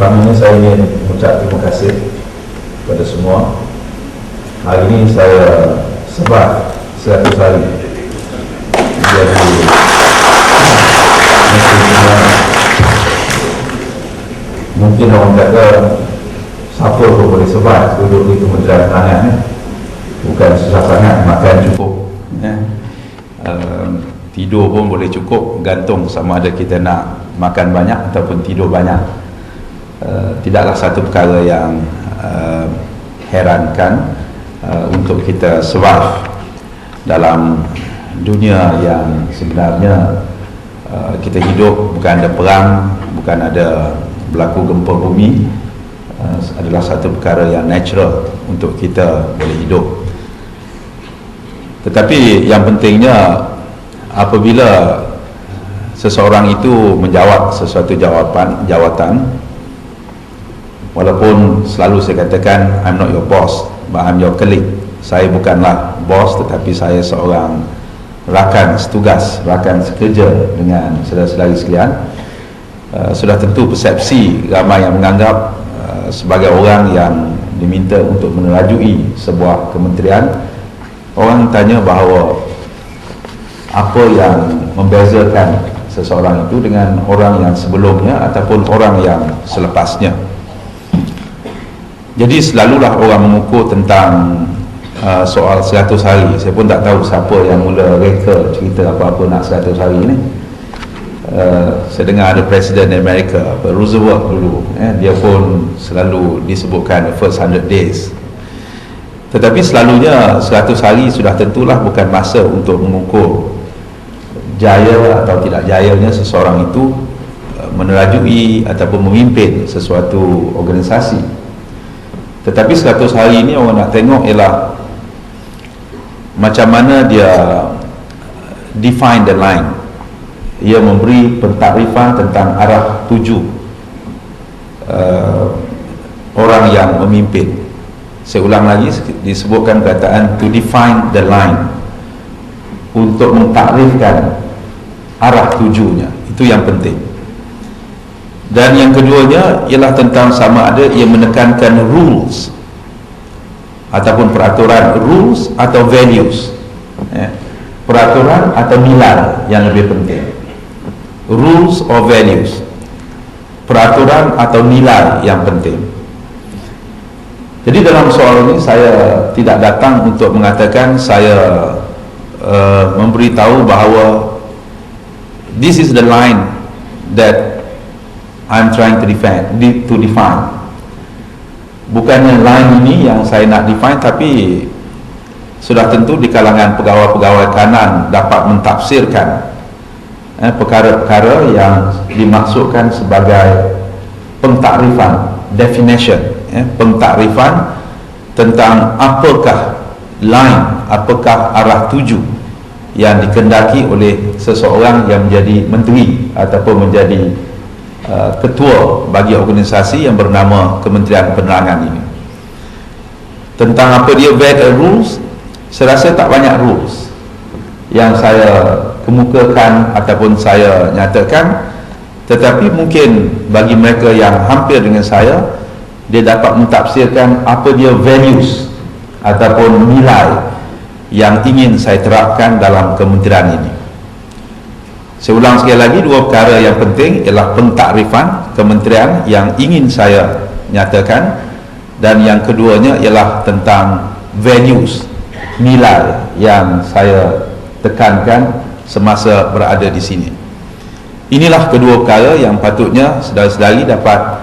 Pertamanya saya ingin mengucap terima kasih kepada semua. Hari ini saya sebab 100 hari jadi mungkin orang kata siapa pun boleh sebab duduk di Kementerian eh. bukan susah sangat makan cukup eh. uh, tidur pun boleh cukup gantung sama ada kita nak makan banyak ataupun tidur banyak uh, tidaklah satu perkara yang uh, herankan uh, untuk kita survive dalam dunia yang sebenarnya uh, kita hidup bukan ada perang bukan ada berlaku gempa bumi uh, adalah satu perkara yang natural untuk kita boleh hidup. Tetapi yang pentingnya apabila seseorang itu menjawab sesuatu jawapan jawatan walaupun selalu saya katakan I'm not your boss but I'm your colleague. Saya bukanlah bos tetapi saya seorang rakan setugas, rakan sekerja dengan saudara-saudari sekalian. Uh, sudah tentu persepsi ramai yang menganggap uh, sebagai orang yang diminta untuk menerajui sebuah kementerian orang tanya bahawa apa yang membezakan seseorang itu dengan orang yang sebelumnya ataupun orang yang selepasnya jadi selalulah orang mengukur tentang uh, soal 100 hari. Saya pun tak tahu siapa yang mula reka cerita apa-apa nak 100 hari ni. Uh, saya dengar ada Presiden Amerika apa, Roosevelt dulu eh, dia pun selalu disebutkan the first 100 days. Tetapi selalunya 100 hari sudah tentulah bukan masa untuk mengukur jaya atau tidak jayanya seseorang itu uh, menerajui ataupun memimpin sesuatu organisasi tetapi 100 hari ini orang nak tengok ialah macam mana dia define the line. Ia memberi pentakrifan tentang arah tuju uh, orang yang memimpin. Saya ulang lagi disebutkan perkataan to define the line. Untuk mentakrifkan arah tujunya. Itu yang penting dan yang keduanya ialah tentang sama ada ia menekankan rules ataupun peraturan rules atau values eh, peraturan atau nilai yang lebih penting. Rules or values. Peraturan atau nilai yang penting. Jadi dalam soal ini saya tidak datang untuk mengatakan saya uh, memberitahu bahawa this is the line that I'm trying to define to define. Bukannya line ini yang saya nak define tapi sudah tentu di kalangan pegawai-pegawai kanan dapat mentafsirkan eh, perkara-perkara yang dimaksudkan sebagai pentakrifan definition eh, pentakrifan tentang apakah line apakah arah tuju yang dikendaki oleh seseorang yang menjadi menteri ataupun menjadi Uh, ketua bagi organisasi yang bernama Kementerian Penerangan ini. Tentang apa dia bad rules saya rasa tak banyak rules yang saya kemukakan ataupun saya nyatakan. Tetapi mungkin bagi mereka yang hampir dengan saya dia dapat mentafsirkan apa dia values ataupun nilai yang ingin saya terapkan dalam kementerian ini saya ulang sekali lagi dua perkara yang penting ialah pentakrifan kementerian yang ingin saya nyatakan dan yang keduanya ialah tentang values nilai yang saya tekankan semasa berada di sini. Inilah kedua perkara yang patutnya saudara-saudari dapat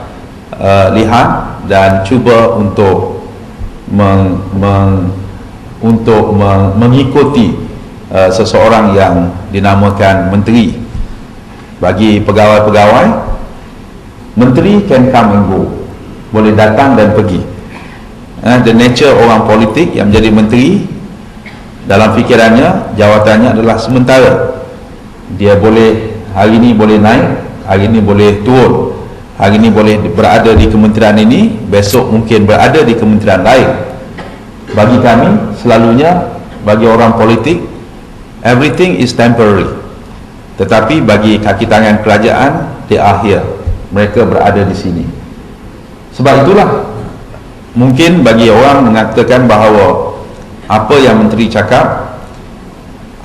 uh, lihat dan cuba untuk meng, meng, untuk meng, mengikuti Uh, seseorang yang dinamakan menteri. Bagi pegawai-pegawai menteri can come and go. Boleh datang dan pergi. Uh, the nature orang politik yang menjadi menteri dalam fikirannya jawatannya adalah sementara. Dia boleh hari ini boleh naik hari ini boleh turun. Hari ini boleh berada di kementerian ini besok mungkin berada di kementerian lain. Bagi kami selalunya bagi orang politik everything is temporary. Tetapi bagi kaki tangan kerajaan di akhir mereka berada di sini. Sebab itulah mungkin bagi orang mengatakan bahawa apa yang menteri cakap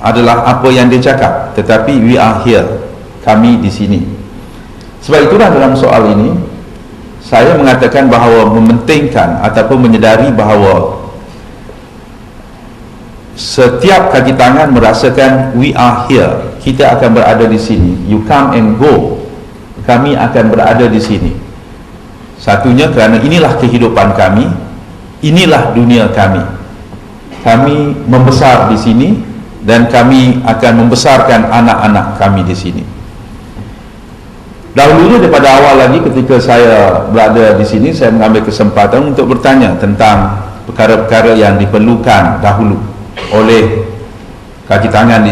adalah apa yang dia cakap tetapi we are here kami di sini. Sebab itulah dalam soal ini saya mengatakan bahawa mementingkan ataupun menyedari bahawa setiap kaki tangan merasakan we are here. Kita akan berada di sini. You come and go. Kami akan berada di sini. Satunya kerana inilah kehidupan kami inilah dunia kami. Kami membesar di sini dan kami akan membesarkan anak-anak kami di sini. Dahulunya daripada awal lagi ketika saya berada di sini saya mengambil kesempatan untuk bertanya tentang perkara-perkara yang diperlukan dahulu oleh kaki tangan di